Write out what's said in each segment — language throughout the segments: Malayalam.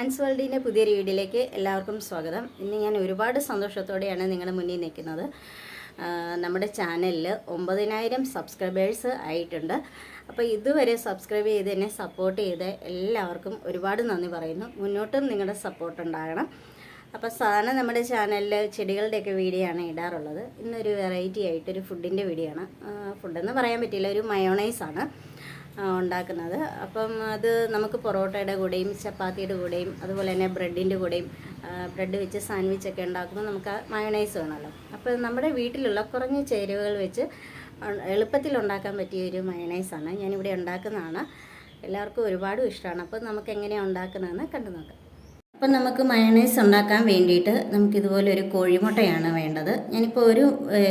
അൻസ് വേൾഡിന്റെ പുതിയൊരു വീഡിയോയിലേക്ക് എല്ലാവർക്കും സ്വാഗതം. ഇന്ന് ഞാൻ ഒരുപാട് സന്തോഷത്തോടെയാണ് നിങ്ങളുടെ മുന്നിൽ നിൽക്കുന്നത്. നമ്മുടെ ചാനലിൽ ഒമ്പതിനായിരം സബ്സ്ക്രൈബേഴ്സ് ആയിട്ടുണ്ട്. അപ്പോൾ ഇതുവരെ സബ്സ്ക്രൈബ് ചെയ്ത് എന്നെ സപ്പോർട്ട് ചെയ്ത് എല്ലാവർക്കും ഒരുപാട് നന്ദി പറയുന്നു. മുന്നോട്ടും നിങ്ങളുടെ സപ്പോർട്ട് ഉണ്ടാകണം. അപ്പോൾ സാധാരണ നമ്മുടെ ചാനലിൽ ചെടികളുടെയൊക്കെ വീഡിയോ ആണ് ഇടാറുള്ളത്. ഇന്നൊരു വെറൈറ്റി ആയിട്ടൊരു ഫുഡിന്റെ വീഡിയോ ആണ്. ഫുഡെന്ന് പറയാൻ പറ്റില്ല ഒരു മയോണൈസാണ് ആണ്. ഉണ്ടാക്കുന്നത്. അപ്പം അത് നമുക്ക് പൊറോട്ടയുടെ കൂടെയും ചപ്പാത്തിയുടെ കൂടെയും അതുപോലെ തന്നെ ബ്രെഡിന്റെ കൂടെയും ബ്രെഡ് വെച്ച് സാൻഡ്വിച്ചൊക്കെ ഉണ്ടാക്കുമ്പോൾ നമുക്ക് മയണൈസ് വേണമല്ലോ. അപ്പോൾ നമ്മുടെ വീട്ടിലുള്ള കുറഞ്ഞ ചേരുവകൾ വെച്ച് എളുപ്പത്തിൽ ഉണ്ടാക്കാൻ പറ്റിയ ഒരു മയണൈസാണ് ഞാനിവിടെ ഉണ്ടാക്കുന്നതാണ്. എല്ലാവർക്കും ഒരുപാട് ഇഷ്ടമാണ്. അപ്പോൾ നമുക്ക് എങ്ങനെയാണ് ഉണ്ടാക്കുന്നതെന്ന് കണ്ടു നോക്കാം. അപ്പം നമുക്ക് മയണൈസ് ഉണ്ടാക്കാൻ വേണ്ടിയിട്ട് നമുക്ക് ഇതുപോലെ ഒരു കോഴിമുട്ടയാണ് വേണ്ടത്. ഞാനിപ്പോൾ ഒരു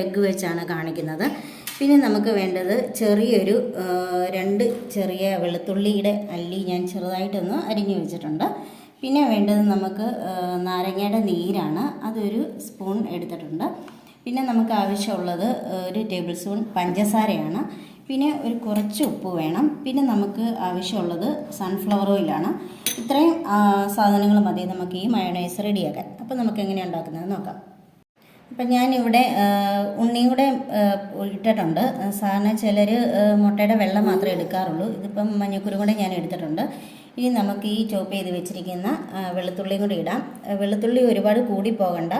എഗ്ഗ് വെച്ചാണ് കാണിക്കുന്നത്. പിന്നെ നമുക്ക് വേണ്ടത് ചെറിയൊരു രണ്ട് ചെറിയ വെളുത്തുള്ളിയുടെ അല്ലി ഞാൻ ചെറുതായിട്ടൊന്ന് അരിഞ്ഞു വെച്ചിട്ടുണ്ട്. പിന്നെ വേണ്ടത് നമുക്ക് നാരങ്ങയുടെ നീരാണ്. അതൊരു സ്പൂൺ എടുത്തിട്ടുണ്ട്. പിന്നെ നമുക്ക് ആവശ്യമുള്ളത് ഒരു ടേബിൾ സ്പൂൺ പഞ്ചസാരയാണ്. പിന്നെ ഒരു കുറച്ച് ഉപ്പ് വേണം. പിന്നെ നമുക്ക് ആവശ്യമുള്ളത് സൺഫ്ലവർ ഓയിലാണ് ഇത്രയും സാധനങ്ങൾ മതി നമുക്ക് ഈ മയോണൈസ് റെഡിയാക്കാൻ അപ്പോൾ നമുക്ക് എങ്ങനെയാണ് ഉണ്ടാക്കുന്നത് നോക്കാം. അപ്പം ഞാനിവിടെ ഉണ്ണിയും കൂടെ ഇട്ടിട്ടുണ്ട്. സാധാരണ ചിലർ മുട്ടയുടെ വെള്ളം മാത്രമേ എടുക്കാറുള്ളൂ. ഇതിപ്പം മഞ്ഞക്കുരു കൂടെ ഞാൻ എടുത്തിട്ടുണ്ട്. ഇനി നമുക്ക് ഈ ചോപ്പ് ചെയ്ത് വെച്ചിരിക്കുന്ന വെളുത്തുള്ളിയും കൂടി ഇടാം. വെളുത്തുള്ളി ഒരുപാട് കൂടി പോകണ്ട.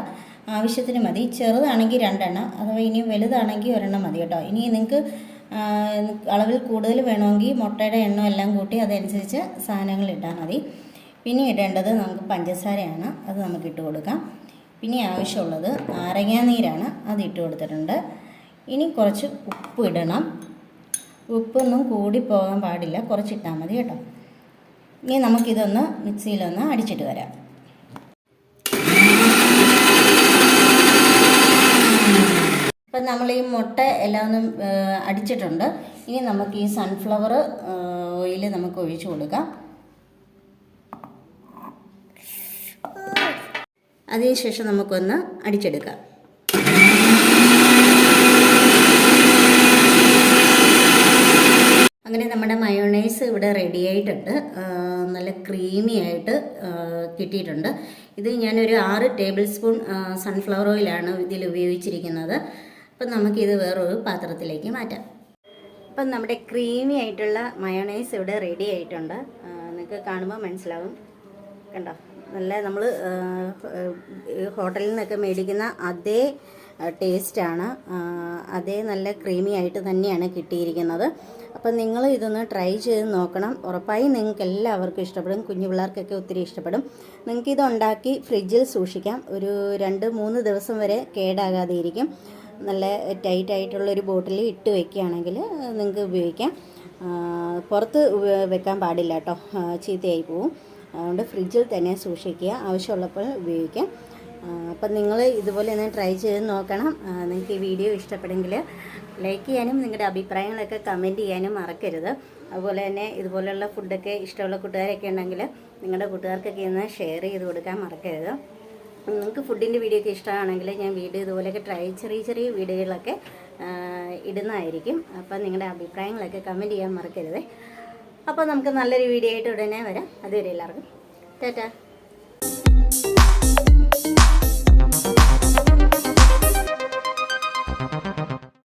ആവശ്യത്തിന് മതി. ചെറുതാണെങ്കിൽ രണ്ടെണ്ണം അഥവാ ഇനി വലുതാണെങ്കിൽ ഒരെണ്ണം മതി കേട്ടോ. ഇനി നിങ്ങൾക്ക് അളവിൽ കൂടുതൽ വേണമെങ്കിൽ മുട്ടയുടെ എണ്ണം എല്ലാം കൂട്ടി അതനുസരിച്ച് സാധനങ്ങൾ ഇട്ടാൽ മതി. പിന്നെ ഇടേണ്ടത് നമുക്ക് പഞ്ചസാരയാണ്. അത് നമുക്ക് ഇട്ട് കൊടുക്കാം. പിന്നെ ആവശ്യമുള്ളത് നാരങ്ങാനീരാണ് അത് ഇട്ട് കൊടുത്തിട്ടുണ്ട്. ഇനി കുറച്ച് ഉപ്പ് ഇടണം. ഉപ്പൊന്നും കൂടി പോകാൻ പാടില്ല. കുറച്ചിട്ടാൽ മതി കേട്ടോ. ഇനി നമുക്കിതൊന്ന് മിക്സിയിലൊന്ന് അടിച്ചിട്ട് വരാം. ഇപ്പം നമ്മൾ ഈ മുട്ട എല്ലാം ഒന്നും അടിച്ചിട്ടുണ്ട്. ഇനി നമുക്ക് ഈ സൺഫ്ലവർ ഓയിൽ നമുക്ക് ഒഴിച്ചു കൊടുക്കാം. അതിനുശേഷം നമുക്കൊന്ന് അടിച്ചെടുക്കാം. അങ്ങനെ നമ്മുടെ മയോണൈസ് ഇവിടെ റെഡി ആയിട്ടുണ്ട്. നല്ല ക്രീമി ആയിട്ട് കിട്ടിയിട്ടുണ്ട്. ഇത് ഞാനൊരു ആറ് ടേബിൾ സ്പൂൺ സൺഫ്ലവർ ഓയിലാണ് ഇതിൽ ഉപയോഗിച്ചിരിക്കുന്നത്. അപ്പം നമുക്കിത് വേറൊരു പാത്രത്തിലേക്ക് മാറ്റാം. അപ്പം നമ്മുടെ ക്രീമി ആയിട്ടുള്ള മയോണൈസ് ഇവിടെ റെഡി ആയിട്ടുണ്ട്. നിങ്ങൾക്ക് കാണുമ്പോൾ മനസ്സിലാവും. കണ്ടോ? നല്ല നമ്മൾ ഹോട്ടലിൽ നിന്നൊക്കെ മേടിക്കുന്ന അതേ ടേസ്റ്റാണ് അതേ നല്ല ക്രീമി ആയിട്ട് തന്നെയാണ് കിട്ടിയിരിക്കുന്നത്. അപ്പം നിങ്ങൾ ഇതൊന്ന് ട്രൈ ചെയ്ത് നോക്കണം. ഉറപ്പായും നിങ്ങൾക്ക് എല്ലാവർക്കും ഇഷ്ടപ്പെടും. കുഞ്ഞു പിള്ളേർക്കൊക്കെ ഒത്തിരി ഇഷ്ടപ്പെടും. നിങ്ങൾക്ക് ഇത് ഉണ്ടാക്കി ഫ്രിഡ്ജിൽ സൂക്ഷിക്കാം. ഒരു രണ്ട് മൂന്ന് ദിവസം വരെ കേടാകാതെ ഇരിക്കും. നല്ല ടൈറ്റ് ആയിട്ടുള്ള ഒരു ബോട്ടിൽ ഇട്ട് വെക്കുകയാണെങ്കിൽ നിങ്ങൾക്ക് ഉപയോഗിക്കാം. പുറത്ത് വെക്കാൻ പാടില്ല കേട്ടോ. ചീത്തയായി പോവും. അതുകൊണ്ട് ഫ്രിഡ്ജിൽ തന്നെ സൂക്ഷിക്കുക. ആവശ്യമുള്ളപ്പോൾ ഉപയോഗിക്കാം. അപ്പം നിങ്ങൾ ഇതുപോലെ ഒന്ന് ട്രൈ ചെയ്ത് നോക്കണം. നിങ്ങൾക്ക് ഈ വീഡിയോ ഇഷ്ടപ്പെടുമെങ്കിൽ ലൈക്ക് ചെയ്യാനും നിങ്ങളുടെ അഭിപ്രായങ്ങളൊക്കെ കമന്റ് ചെയ്യാനും മറക്കരുത്. അതുപോലെ തന്നെ ഇതുപോലെയുള്ള ഫുഡൊക്കെ ഇഷ്ടമുള്ള കൂട്ടുകാരൊക്കെ ഉണ്ടെങ്കിൽ നിങ്ങളുടെ കൂട്ടുകാർക്കൊക്കെ ഇന്ന് ഷെയർ ചെയ്ത് കൊടുക്കാൻ മറക്കരുത്. നിങ്ങൾക്ക് ഫുഡിന്റെ വീഡിയോ ഒക്കെ ഇഷ്ടമാണെങ്കിൽ ഞാൻ വീഡിയോ ഇതുപോലെയൊക്കെ ട്രൈ ചെറിയ ചെറിയ വീഡിയോകളൊക്കെ ഇടുന്നതായിരിക്കും. അപ്പം നിങ്ങളുടെ അഭിപ്രായങ്ങളൊക്കെ കമന്റ് ചെയ്യാൻ മറക്കരുത്. അപ്പോൾ നമുക്ക് നല്ലൊരു വീഡിയോ ആയിട്ട് ഉടനെ വരാം. അതുവരെ എല്ലാവർക്കും ടാറ്റാ.